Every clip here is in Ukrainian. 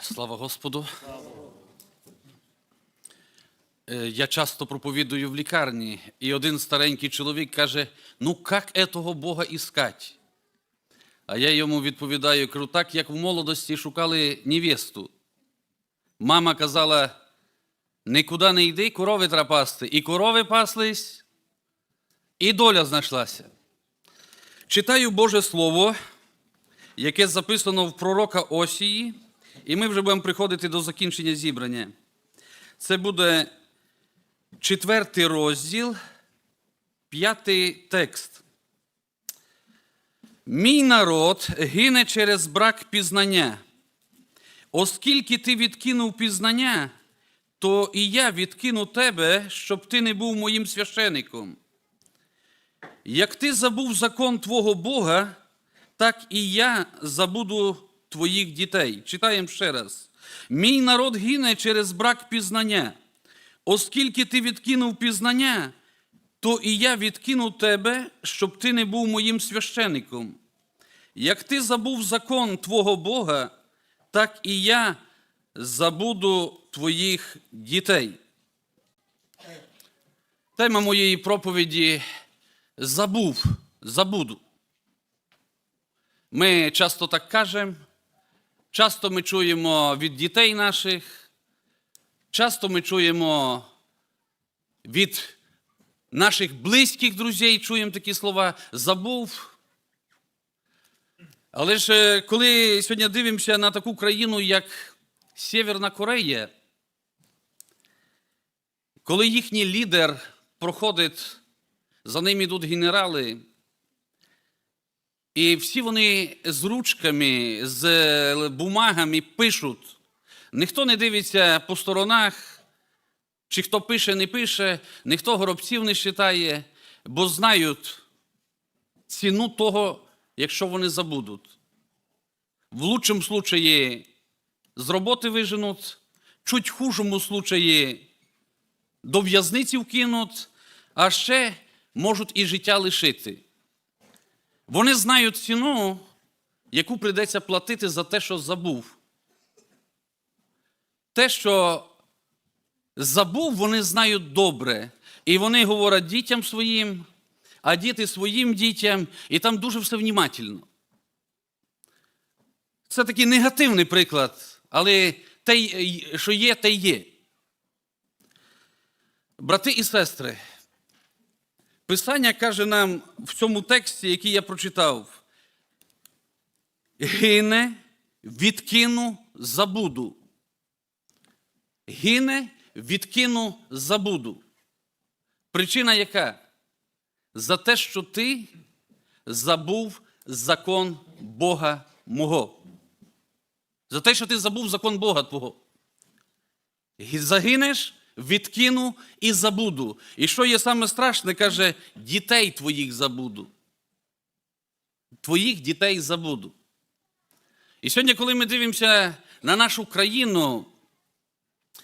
Слава Господу. Е, Я часто проповідую в лікарні, і один старенький чоловік каже: ну як этого Бога іскать? А я йому відповідаю, так як в молодості шукали невесту. Мама казала: нікуди не йди, корови треба пасти. І корови паслись, і доля знайшлася. Читаю Боже Слово, яке записано в пророка Осії, і ми вже будемо приходити до закінчення зібрання. Це буде четвертий розділ, п'ятий текст. Мій народ гине через брак пізнання. Оскільки ти відкинув пізнання, то і я відкину тебе, щоб ти не був моїм священиком. Як ти забув закон твого Бога, так і я забуду твоїх дітей. Читаємо ще раз. Мій народ гине через брак пізнання. Оскільки ти відкинув пізнання, то і я відкину тебе, щоб ти не був моїм священиком. Як ти забув закон твого Бога, так і я забуду твоїх дітей. Тема моєї проповіді забув, забуду. Ми часто так кажемо, часто ми чуємо від дітей наших, часто ми чуємо від наших близьких друзей, чуємо такі слова забув. Але ж е, коли сьогодні дивимося на таку країну, як Сєвєрна Корея, коли їхній лідер проходить, за ним йдуть генерали, і всі вони з ручками, з бумагами пишуть. Ніхто не дивиться по сторонах, чи хто пише, не пише, ніхто горобців не читає, бо знають ціну того, якщо вони забудуть. В лучшому случаї з роботи виженуть, чуть хужому случаї до в'язниці вкинуть, а ще можуть і життя лишити. Вони знають ціну, яку прийдеться платити за те, що забув. Те, що забув, вони знають добре. І вони говорять дітям своїм, а діти своїм дітям, і там дуже все внімательно. Це такий негативний приклад, але те, що є, те є. Брати і сестри, Писання каже нам в цьому тексті, який я прочитав: гине, відкину, забуду. Гине, відкину, забуду. Причина яка? За те, що ти забув закон Бога мого. За те, що ти забув закон Бога Твого. Загинеш, відкину і забуду. І що є саме страшне, каже, дітей твоїх забуду. Твоїх дітей забуду. І сьогодні, коли ми дивимося на нашу країну,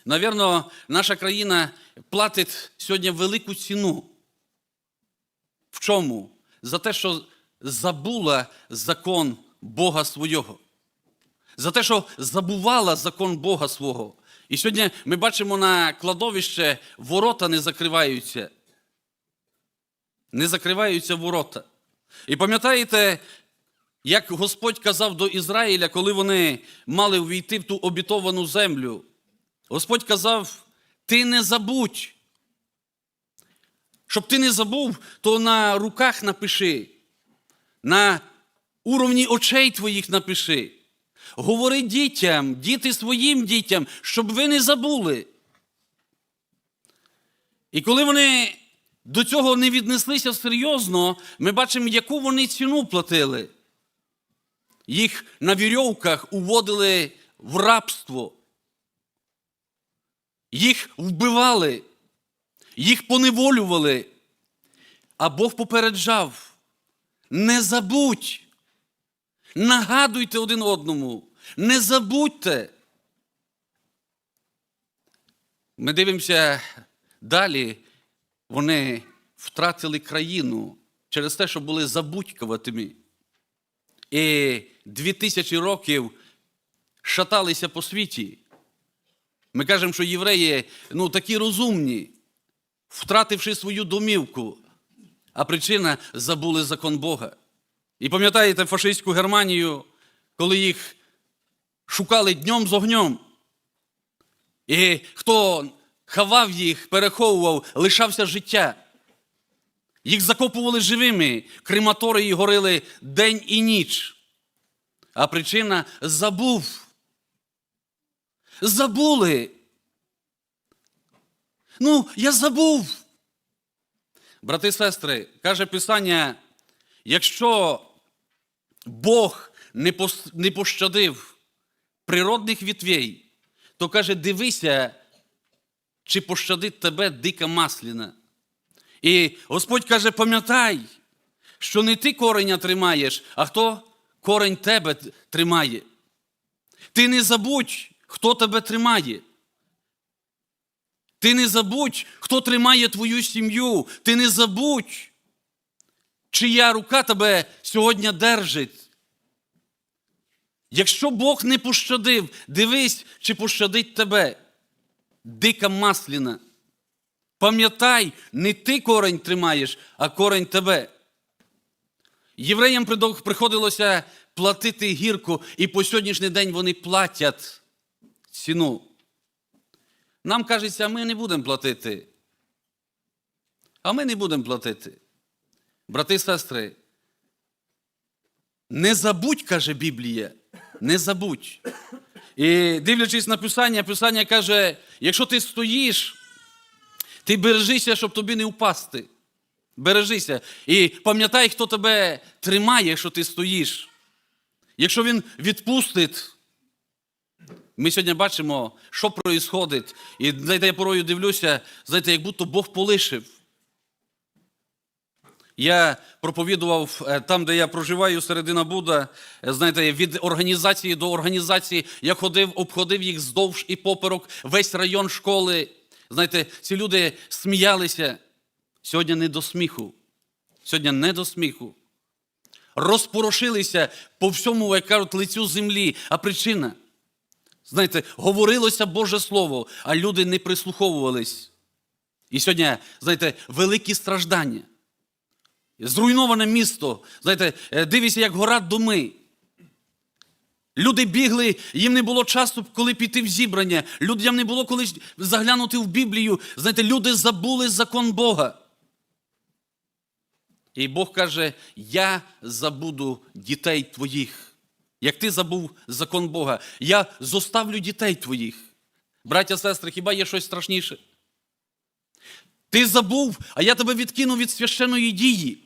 навірно, наша країна платить сьогодні велику ціну. В чому? За те, що забула закон Бога свого. За те, що забувала закон Бога свого. І сьогодні ми бачимо на кладовище ворота не закриваються. Не закриваються ворота. І пам'ятаєте, як Господь казав до Ізраїля, коли вони мали увійти в ту обітовану землю? Господь казав: ти не забудь. Щоб ти не забув, то на руках напиши, на уровні очей твоїх напиши. Говори дітям, діти своїм дітям, щоб ви не забули. І коли вони до цього не віднеслися серйозно, ми бачимо, яку вони ціну платили. Їх на вірьовках уводили в рабство. Їх вбивали, їх поневолювали. А Бог попереджав: не забудь. Нагадуйте один одному, не забудьте. Ми дивимося далі, вони втратили країну через те, що були забудькуватими. І дві тисячі років шаталися по світі. Ми кажемо, що євреї ну, такі розумні, втративши свою домівку, а причина забули закон Бога. І пам'ятаєте фашистську Германію, коли їх шукали днем з огнем. І хто хавав їх, переховував, лишався життя. Їх закопували живими, крематорії горили день і ніч. А причина забув. Забули. Ну, я забув. Брати і сестри, каже Писання, якщо Бог не пощадив природних вітвей, то каже, дивися, чи пощадить тебе дика масліна. І Господь каже, пам'ятай, що не ти кореня тримаєш, а хто корень тебе тримає. Ти не забудь, хто тебе тримає. Ти не забудь, хто тримає твою сім'ю. Ти не забудь, чия рука тебе сьогодні держить. Якщо Бог не пощадив, дивись, чи пощадить тебе. Дика масліна. Пам'ятай, не ти корень тримаєш, а корень тебе. Євреям приходилося платити гірко, і по сьогоднішній день вони платять ціну. Нам кажеться, ми не будемо платити. А ми не будемо платити. Брати і сестри, не забудь, каже Біблія, не забудь. І дивлячись на Писання, Писання каже, якщо ти стоїш, ти бережися, щоб тобі не впасти. Бережися. І пам'ятай, хто тебе тримає, що ти стоїш. Якщо він відпустить, ми сьогодні бачимо, що відбувається. І знаєте, я порою дивлюся, знаєте, як будто Бог полишив. Я проповідував е, там, де я проживаю, середина Буда, е, знаєте, від організації до організації. Я ходив, обходив їх здовж і поперек, весь район школи. Знаєте, ці люди сміялися. Сьогодні не до сміху. Сьогодні не до сміху. Розпорошилися по всьому, як кажуть, лицю землі. А причина? Знаєте, говорилося Боже Слово, а люди не прислуховувались. І сьогодні, знаєте, великі страждання. Зруйноване місто. Знаєте, е, дивіться, як горять доми. Люди бігли, їм не було часу, коли піти в зібрання. Людям не було коли заглянути в Біблію. Знаєте, люди забули закон Бога. І Бог каже: Я забуду дітей твоїх. Як ти забув закон Бога, я зоставлю дітей твоїх. Браття, сестри, хіба є щось страшніше? Ти забув, а я тебе відкину від священної дії.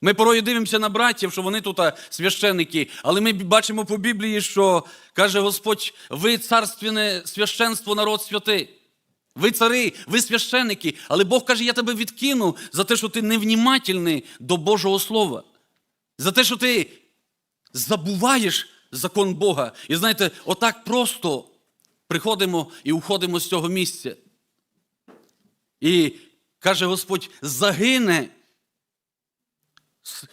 Ми порою дивимося на братів, що вони тут священники, але ми бачимо по Біблії, що каже Господь, ви царственне священство, народ святий. Ви цари, ви священники, але Бог каже, я тебе відкину за те, що ти невнімательний до Божого Слова, за те, що ти забуваєш закон Бога. І знаєте, отак просто приходимо і уходимо з цього місця. І каже Господь, загине.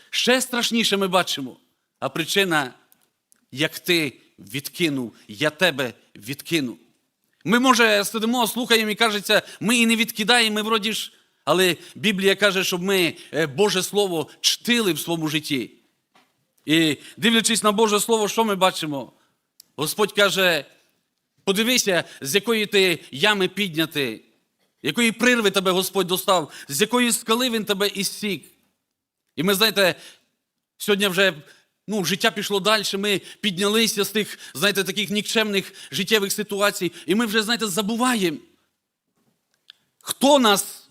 Ще страшніше ми бачимо. А причина, як ти відкинув, я тебе відкину. Ми, може, сидимо, слухаємо і кажеться, ми і не відкидаємо, ми вроді ж. Але Біблія каже, щоб ми е, Боже Слово чтили в своєму житті. І дивлячись на Боже Слово, що ми бачимо? Господь каже: подивися, з якої ти ями підняти, якої прирви тебе Господь достав, з якої скали Він тебе ісік. І ми, знаєте, сьогодні вже ну, життя пішло далі, ми піднялися з тих, знаєте, таких нікчемних життєвих ситуацій, і ми вже, знаєте, забуваємо, хто нас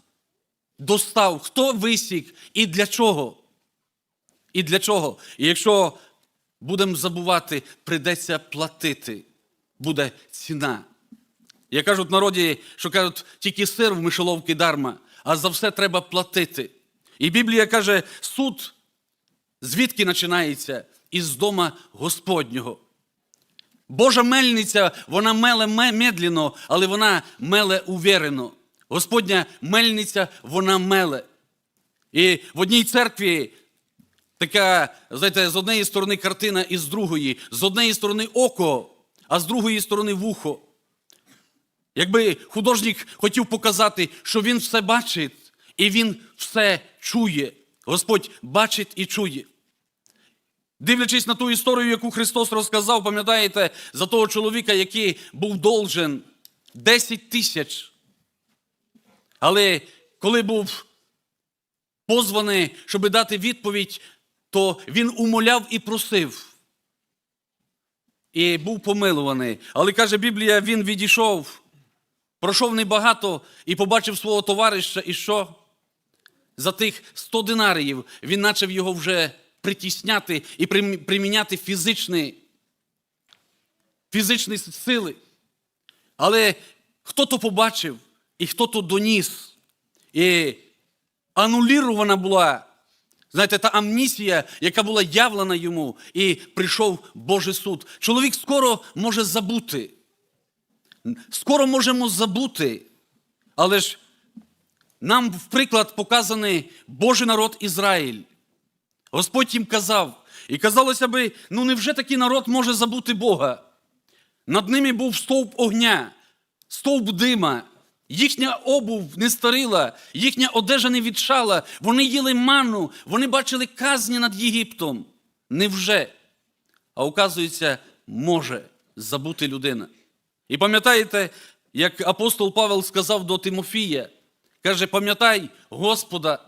достав, хто висік і для чого. І для чого? І якщо будемо забувати, прийдеться платити, буде ціна. Я кажу в народі, що кажуть, тільки сир в мишоловки дарма, а за все треба платити. І Біблія каже, суд звідки починається? Із дома Господнього. Божа мельниця, вона меле медленно, але вона меле увірено. Господня мельниця, вона меле. І в одній церкві така, знаєте, з однієї сторони картина і з другої, з однієї сторони око, а з другої сторони вухо. Якби художник хотів показати, що він все бачить і він все чує. Господь бачить і чує. Дивлячись на ту історію, яку Христос розказав, пам'ятаєте, за того чоловіка, який був должен 10 тисяч. Але коли був позваний, щоб дати відповідь, то він умоляв і просив. І був помилуваний. Але каже Біблія, він відійшов, пройшов небагато і побачив свого товариша, і що? За тих 100 динаріїв він почав його вже притісняти і приміняти фізичні, фізичні сили. Але хто то побачив і хто то доніс. І анулірована була, знаєте, та амнісія, яка була явлена йому, і прийшов Божий суд. Чоловік скоро може забути. Скоро можемо забути, але ж нам в приклад показаний Божий народ Ізраїль. Господь їм казав, і казалося би, ну невже такий народ може забути Бога? Над ними був стовп огня, стовп дима, їхня обув не старила, їхня одежа не відшала, вони їли ману, вони бачили казні над Єгиптом. Невже? А оказується, може забути людина. І пам'ятаєте, як апостол Павел сказав до Тимофія, каже, пам'ятай Господа.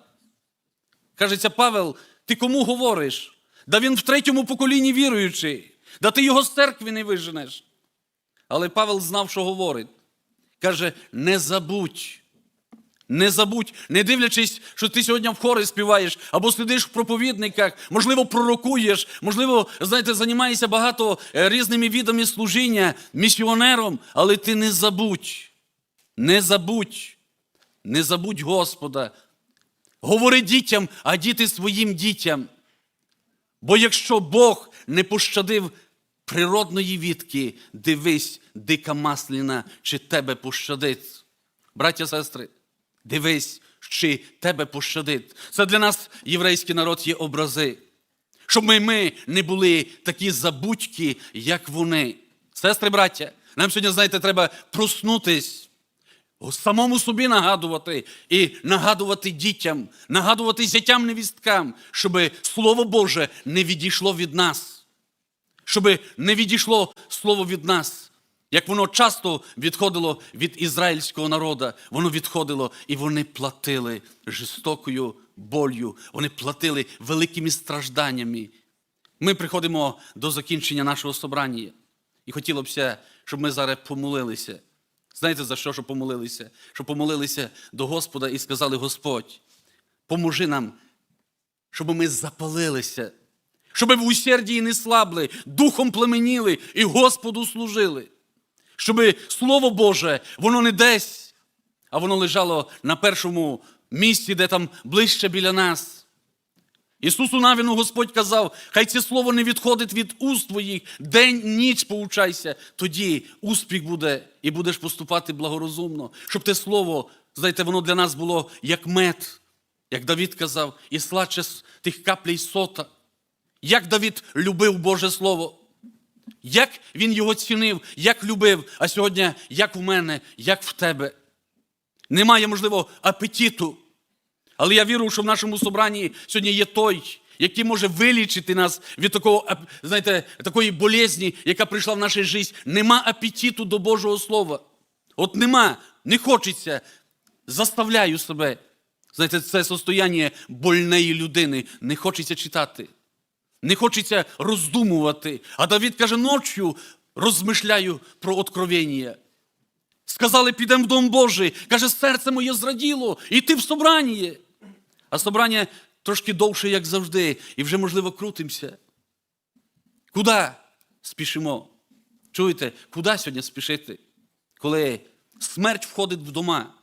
Кажеться, Павел, ти кому говориш? Да він в третьому поколінні віруючий, да ти його з церкви не виженеш. Але Павел знав, що говорить. Каже, не забудь. Не забудь, не дивлячись, що ти сьогодні в хори співаєш, або сидиш в проповідниках, можливо, пророкуєш, можливо, знаєте, займаєшся багато е, різними видами служіння, місіонером, але ти не забудь, не забудь, не забудь Господа. Говори дітям, а діти своїм дітям. Бо якщо Бог не пощадив природної відки, дивись, дика масліна, чи тебе пощадить. Браття, сестри, дивись, чи тебе пощадить. Це для нас, єврейський народ, є образи. Щоб ми, ми не були такі забудьки, як вони. Сестри, браття, нам сьогодні, знаєте, треба проснутись. Самому собі нагадувати і нагадувати дітям, нагадувати зятям невісткам, щоб Слово Боже не відійшло від нас, щоб не відійшло Слово від нас. Як воно часто відходило від ізраїльського народу, воно відходило і вони платили жорстокою болью, вони платили великими стражданнями. Ми приходимо до закінчення нашого собрання. І хотілося б, щоб ми зараз помолилися. Знаєте, за що, що помолилися? Щоб помолилися до Господа і сказали: Господь, поможи нам, щоб ми запалилися, щоб в усердії не слабли, духом племеніли і Господу служили. Щоб Слово Боже, воно не десь, а воно лежало на першому місці, де там ближче біля нас. Ісусу Навіну Господь казав, хай це слово не відходить від уст твоїх, день, ніч поучайся, тоді успіх буде і будеш поступати благорозумно. Щоб те слово, знаєте, воно для нас було як мед, як Давід казав, і сладше тих каплей сота. Як Давід любив Боже Слово, як він його цінив, як любив, а сьогодні як в мене, як в тебе. Немає, можливо, апетиту. Але я вірю, що в нашому собранні сьогодні є той, який може вилічити нас від такого, знаєте, такої болезні, яка прийшла в наше життя. Нема апетиту до Божого Слова. От нема, не хочеться. Заставляю себе. Знаєте, це состояння больної людини. Не хочеться читати. Не хочеться роздумувати. А Давід каже, ночью розмишляю про откровення. Сказали, підемо в Дом Божий. Каже, серце моє зраділо, і ти в собранні. А собрання трошки довше, як завжди, і вже, можливо, крутимося. Куди спішимо? Чуєте, куди сьогодні спішити? Коли смерть входить в дома,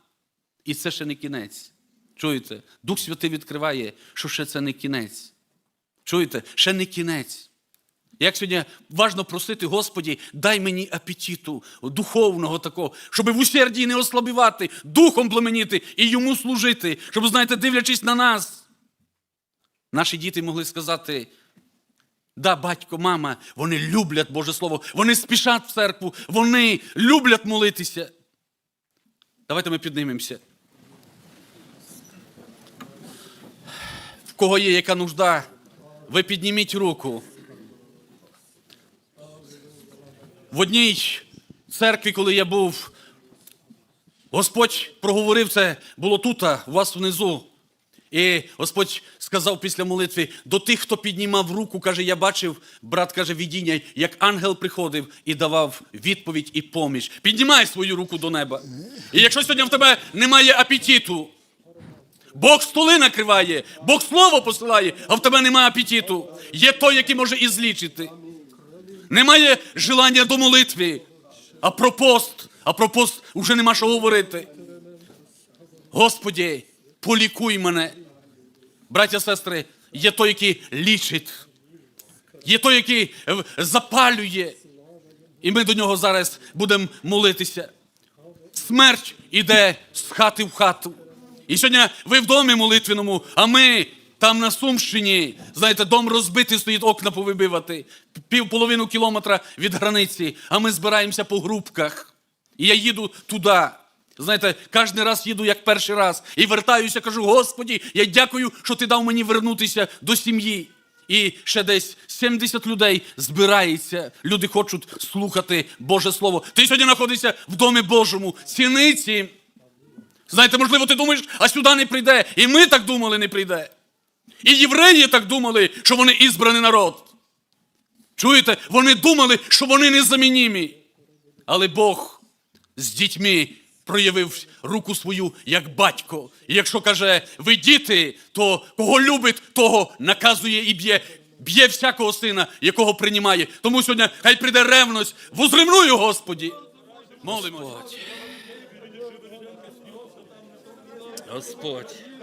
і це ще не кінець. Чуєте? Дух Святий відкриває, що ще це не кінець. Чуєте, ще не кінець. Як сьогодні важно просити, Господі, дай мені апетиту духовного такого, щоб в усердії не ослабівати, духом племеніти і йому служити, щоб, знаєте, дивлячись на нас, наші діти могли сказати, Да, батько, мама, вони люблять Боже Слово, вони спішать в церкву, вони люблять молитися. Давайте ми піднімемося. В кого є яка нужда, ви підніміть руку. В одній церкві, коли я був, Господь проговорив це, було тут, у вас внизу. І Господь сказав після молитви до тих, хто піднімав руку, каже, я бачив, брат каже, видіння, як ангел приходив і давав відповідь і поміч. Піднімай свою руку до неба. І якщо сьогодні в тебе немає апетиту, Бог столи накриває, Бог слово посилає, а в тебе немає апетиту. Є той, який може і злічити. Немає желання до молитви, а про пост, а про пост вже нема що говорити. Господі, полікуй мене. Браття, сестри, є той, який лічить, є той, який е, запалює. І ми до нього зараз будемо молитися. Смерть іде з хати в хату. І сьогодні ви в домі молитвеному, а ми там на Сумщині, знаєте, дом розбитий, стоїть окна повибивати, пів половину кілометра від границі, а ми збираємося по групках. І я їду туди. Знаєте, кожен раз їду як перший раз і вертаюся, кажу: Господі, я дякую, що ти дав мені вернутися до сім'ї. І ще десь 70 людей збирається. Люди хочуть слухати Боже Слово. Ти сьогодні знаходишся в домі Божому, сіниці. Знаєте, можливо, ти думаєш, а сюди не прийде. І ми так думали, не прийде. І євреї так думали, що вони ізбраний народ. Чуєте? Вони думали, що вони незамінімі. Але Бог з дітьми проявив руку свою як батько. І якщо каже, ви діти, то кого любить, того наказує і б'є. Б'є всякого сина, якого приймає. Тому сьогодні хай прийде ревність. Возревную, Господі. Молимося. Господь. Лебігіте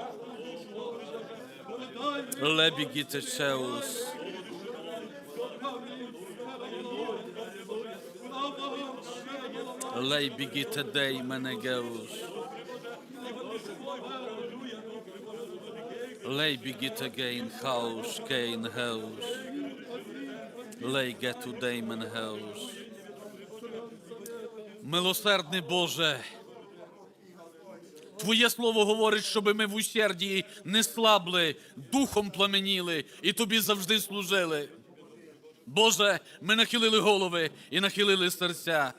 Чеус. Лей бігіте дей менегеус. Лей бігіте гейн хаус, гейн хаус. Лей гету дей менгеус. Милосердний Боже, Твоє слово говорить, щоб ми в усердії не слабли, духом пламеніли і тобі завжди служили. Боже, ми нахилили голови і нахилили серця.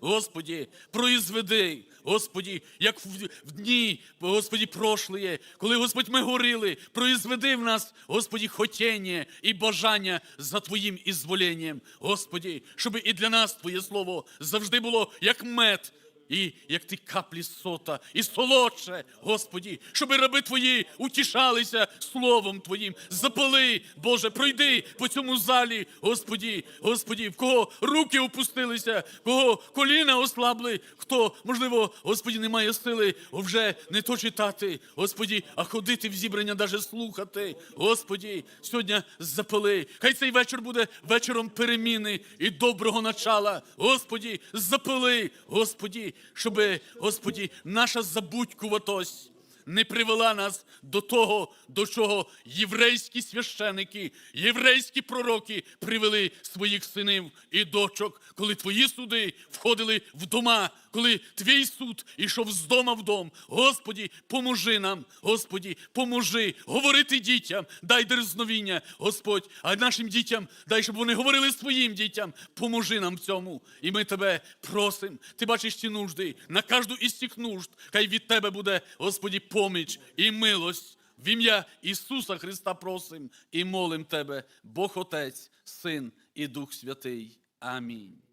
Господі, произведи, Господі, як в, дні, Господі, прошлые, коли, Господь, ми горили, произведи в нас, Господі, хотіння і бажання за Твоїм ізволенням. Господі, щоб і для нас Твоє Слово завжди було як мед, і як ти каплі сота, і солодше, Господі, щоб раби твої утішалися словом Твоїм. Запали, Боже, пройди по цьому залі, Господі, Господі, в кого руки опустилися, в кого коліна ослабли, хто, можливо, Господі, не має сили вже не то читати, Господі, а ходити в зібрання, даже слухати. Господі, сьогодні запали. Хай цей вечір буде вечором переміни і доброго начала. Господі, запали, Господі, щоби, Господі, наша забудькуватость не привела нас до того, до чого єврейські священики, єврейські пророки привели своїх синів і дочок, коли твої суди входили в дома, коли твій суд ішов з дома в дом. Господі, поможи нам, Господі, поможи говорити дітям, дай дерзновіння, Господь, а нашим дітям дай, щоб вони говорили своїм дітям. Поможи нам в цьому. І ми тебе просимо. Ти бачиш ці нужди. На кожну із цих нужд, хай від тебе буде, Господі, поміч і милость. В ім'я Ісуса Христа просим і молим Тебе, Бог Отець, Син і Дух Святий. Амінь.